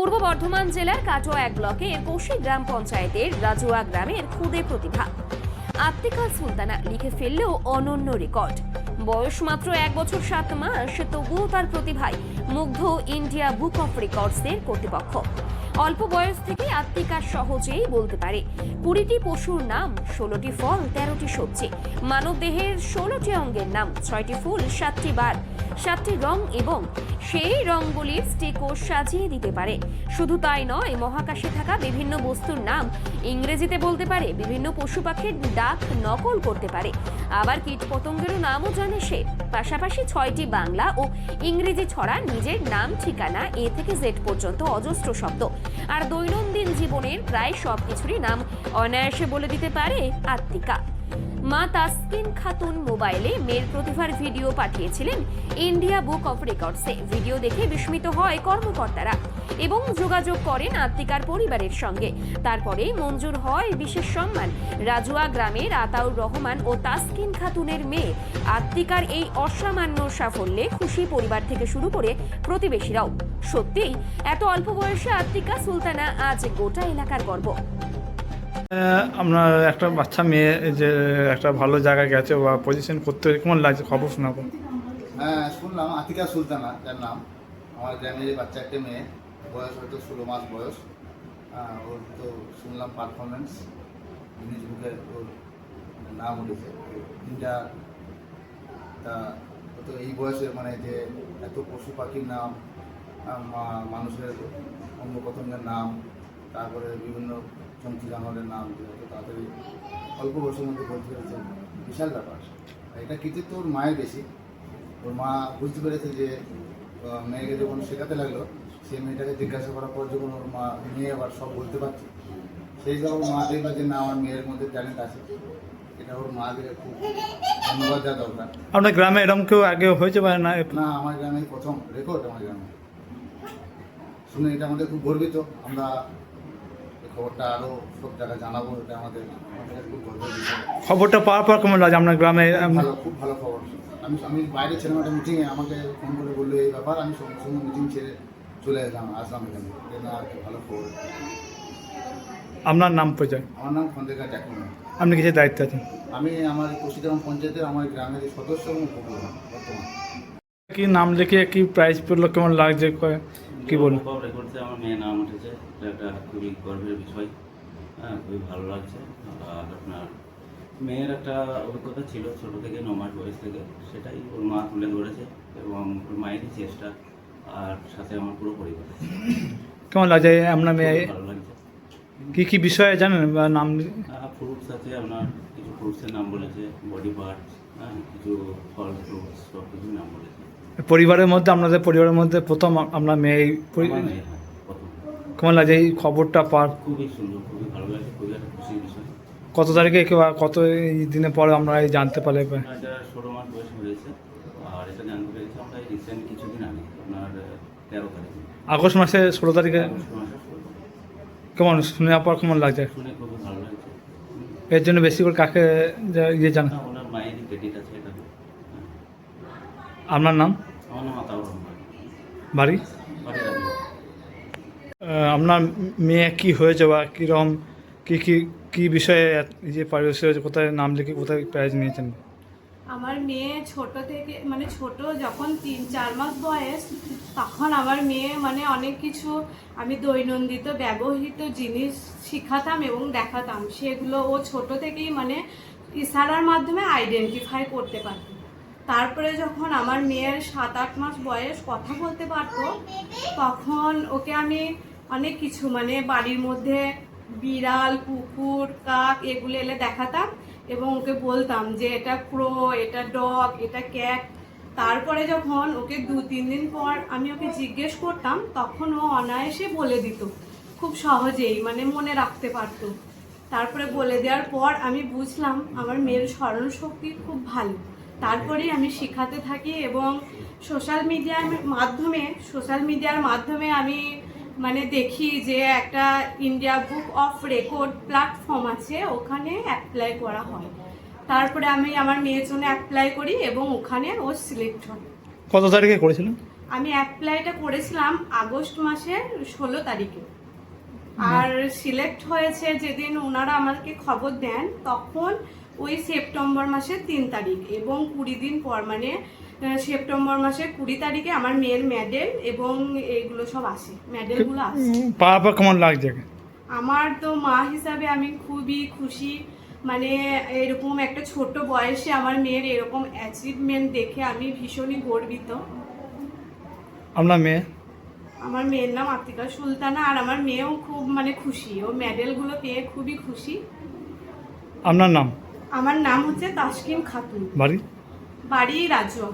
পূর্ব বর্ধমান জেলার কাটোয়া এক ব্লকের কোশি গ্রাম পঞ্চায়েতের রাজুয়া গ্রামের খুদে প্রতিভা। আত্মিকা সুলতানা লিখে ফেললেও অনন্য রেকর্ড। বয়স মাত্র এক বছর সাত মাস, তবুও তার প্রতিভায় মুগ্ধ ইন্ডিয়া বুক অফ রেকর্ডসের কর্তৃপক্ষ। অল্প বয়স থেকে আত্মিকা সহজেই বলতে পারে। কুড়িটি পশুর নাম, ষোলোটি ফল, তেরোটি সবজি। মানবদেহের ষোলোটি অঙ্গের নাম, ছয়টি ফুল, সাতটি বার। সাতটি রং এবং সেই রংগুলির স্টিকও সাজিয়ে দিতে পারে। শুধু তাই নয়, মহাকাশে থাকা বিভিন্ন বস্তুর নাম ইংরেজিতে বলতে পারে, বিভিন্ন পশু পাখির ডাক নকল করতে পারে। আবার কীট পতঙ্গেরও নামও জানে সে। পাশাপাশি ছয়টি বাংলা ও ইংরেজি ছড়া নিজের নাম, ঠিকানা, এ থেকে জেড পর্যন্ত অজস্র শব্দ। আর দৈনন্দিন জীবনের প্রায় সব কিছুরই নাম অনায়াসে বলে দিতে পারে আত্মিকা। মা তাসকিন খাতুন মোবাইলে মেয়ের প্রতিভার ভিডিও পাঠিয়েছিলেন ইন্ডিয়া বুক অফ রেকর্ডসে ভিডিও দেখে বিস্মিত হয় কর্মকর্তারা এবং যোগাযোগ করেন আত্মিকার পরিবারের সঙ্গে। তারপরে মঞ্জুর হয় বিশেষ সম্মান। রাজুয়া গ্রামের আতাউর রহমান ও তাসকিন খাতুনের মেয়ে আত্মিকার এই অসামান্য সাফল্যে খুশি পরিবার থেকে শুরু করে প্রতিবেশীরাও। সত্যিই, এত অল্প বয়সে আত্মিকা সুলতানা আজ গোটা এলাকার গর্ব। আপনার একটা বাচ্চা মেয়ে যে একটা ভালো জায়গায় গেছে, বা পজিশন করতে কেমন লাগছে? খবর শোনাবো। হ্যাঁ শুনলাম, আতিকা সুলতানা তার নাম। আমার গ্রামের বাচ্চা একটা মেয়ে, বয়স হয়তো ষোলো মাস বয়স। ওর তো শুনলাম পারফরমেন্স বুকে ওর নাম উঠেছে। তিনটা তা তো এই বয়সে মানে যে এত পশু পাখির নাম মানুষের প্রত্যঙ্গের নাম, তারপরে বিভিন্ন জন্তু জানোয়ারের নাম এত তাড়াতাড়ি অল্প বয়সের মধ্যে বলতে পেরেছে বিশাল ব্যাপার। এটা কৃতিত্ব ওর মায়ের বেশি? ওর মা বুঝতে পেরেছে যে মেয়েকে যখন শেখাতে লাগল সেই মেয়েটাকে জিজ্ঞাসা করার পর যখন ওর মা মেয়ে আবার সব বলতে পারছে সেই ওর মা দেখল যে না আমার মেয়ের মধ্যে ট্যালেন্ট আছে। এটা ওর মা মাকে খুব ধন্যবাদ দেওয়া দরকার। আপনার গ্রামে এরকম কেউ আগে হয়েছে বা না? না আমার গ্রামে প্রথম রেকর্ড আমার গ্রামে। শুনে এটা আমাদের খুব গর্বিত। আমরা খবরটা আরও সব জায়গায় জানাব এটা আমাদের আমাদের খুব গর্বের বিষয়। খবরটা পাওয়ার পর কেমন লাগে আপনার গ্রামে? খুব ভালো খুব ভালো খবর। আমি আমি বাইরে ছিলাম একটা মিটিংয়ে আমাকে ফোন করে বলল এই ব্যাপার আমি সঙ্গে সঙ্গে মিটিং ছেড়ে চলে এলাম আসলাম এখানে। যে না ভালো খবর। আপনার নাম পরিচয়? আমার নাম খন্দেকা চাকুমা আপনি কিছু দায়িত্ব আছেন? আমি আমার কুশিগ্রাম পঞ্চায়েতের আমার গ্রামের সদস্য এবং উপপ্রধান বর্তমান। কি নাম লিখে কি প্রাইজ পেল কেমন লাগছে ক- বলুন অফ আমার মেয়ের নাম উঠেছে। এটা একটা খুবই গর্বের বিষয়। হ্যাঁ খুবই ভালো লাগছে। আর আপনার মেয়ের একটা অভিজ্ঞতা ছিল ছোট থেকে ন মাস বয়স থেকে। সেটাই ওর মা তুলে ধরেছে এবং ওর মায়েরই চেষ্টা আর সাথে আমার পুরো পরিবার। কেমন লাগছে আপনার মেয়ে? ভালো লাগছে। কি কি বিষয়ে জানেন বা নাম? ফ্রুটস আছে আপনার কিছু ফ্রুটসের নাম বলেছে বডি পার্টস হ্যাঁ কিছু ফল ফ্রুটস সব কিছুর নাম বলেছে। পরিবারের মধ্যে আপনাদের পরিবারের মধ্যে প্রথম আপনার মেয়ে এই হ্যাঁ। কেমন লাগছে এই খবরটা পার খুবই সুন্দর খুবই ভালো লাগে খুবই একটা খুশির বিষয়। কত তারিখে কেউ কত এই দিনে পরে আমরা এই জানতে পারলে এটা ষোলো মাস বয়স হয়েছে আর এটা জানতে পেরেছি আমরা রিসেন্ট কিছুদিন আগে আপনার তেরো তারিখে। আগস্ট মাসে ষোলো তারিখে। কেমন শুনে পর কেমন লাগছে? শুনে খুবই ভালো লাগছে। এর জন্য বেশি করে কাকে যা- ইয়ে জানা না, ওনার মায়েরই ক্রেডিট আছে এটা আপনার নাম? আমার নাম আতাউর বাড়ি? আপনার মেয়ে কি হয়েছে বা কীরকম কী কী কী বিষয়ে যে পারিদর্শিক হয়েছে কোথায় নাম লিখে কোথায় প্রাইজ নিয়েছেন? আমার মেয়ে ছোট থেকে মানে ছোট যখন তিন চার মাস বয়স তখন আমার মেয়ে মানে অনেক কিছু আমি দৈনন্দিত ব্যবহৃত জিনিস শিখাতাম এবং দেখাতাম। সেগুলো ও ছোট থেকেই মানে ইশারার মাধ্যমে আইডেন্টিফাই করতে পারত। তারপরে যখন আমার মেয়ের সাত, আট মাস বয়স কথা বলতে পারতো, তখন ওকে আমি অনেক কিছু মানে বাড়ির মধ্যে বিড়াল, কুকুর, কাক এগুলো এলে দেখাতাম এবং ওকে বলতাম যে এটা ক্রো, এটা ডগ, এটা ক্যাট। তারপরে যখন ওকে দু, তিন দিন পর আমি ওকে জিজ্ঞেস করতাম, তখন ও অনায়াসে বলে দিত, খুব সহজেই মানে মনে রাখতে পারতো। তারপরে বলে দেওয়ার পর আমি বুঝলাম আমার মেয়ের স্মরণ শক্তি খুব ভালো। তারপরেই আমি শেখাতে থাকি এবং সোশ্যাল মিডিয়ার মাধ্যমে সোশ্যাল মিডিয়ার মাধ্যমে আমি মানে দেখি যে একটা India book of record platform আছে ওখানে অ্যাপ্লাই করা হয়। তারপরে আমি আমার মেয়ের জন্য অ্যাপ্লাই করি এবং ওখানে ও সিলেক্ট হয়। কত তারিখে করেছিলেন? আমি অ্যাপ্লাইটা করেছিলাম আগস্ট মাসের ষোলো তারিখে। আর সিলেক্ট হয়েছে যেদিন ওনারা আমাকে খবর দেন তখন ওই সেপ্টেম্বর মাসের তিন তারিখ এবং কুড়ি দিন পর মানে সেপ্টেম্বর মাসের কুড়ি তারিখে আমার মেয়ের মেডেল এবং এইগুলো সব আসে। মেডেলগুলো আসে। কেমন লাগছে? আমার তো মা হিসাবে আমি খুবই খুশি। মানে এরকম একটা ছোট বয়সে আমার মেয়ের এরকম অ্যাচিভমেন্ট দেখে আমি ভীষণই গর্বিত। আপনার মেয়ে? আমার মেয়ের নাম আতিকা সুলতানা আর আমার মেয়েও খুব মানে খুশি। ও মেডেলগুলো পেয়ে খুবই খুশি। আপনার নাম? আমার নাম হচ্ছে তাসকিম খাতুন। বাড়ি? বাড়ি রাজুয়া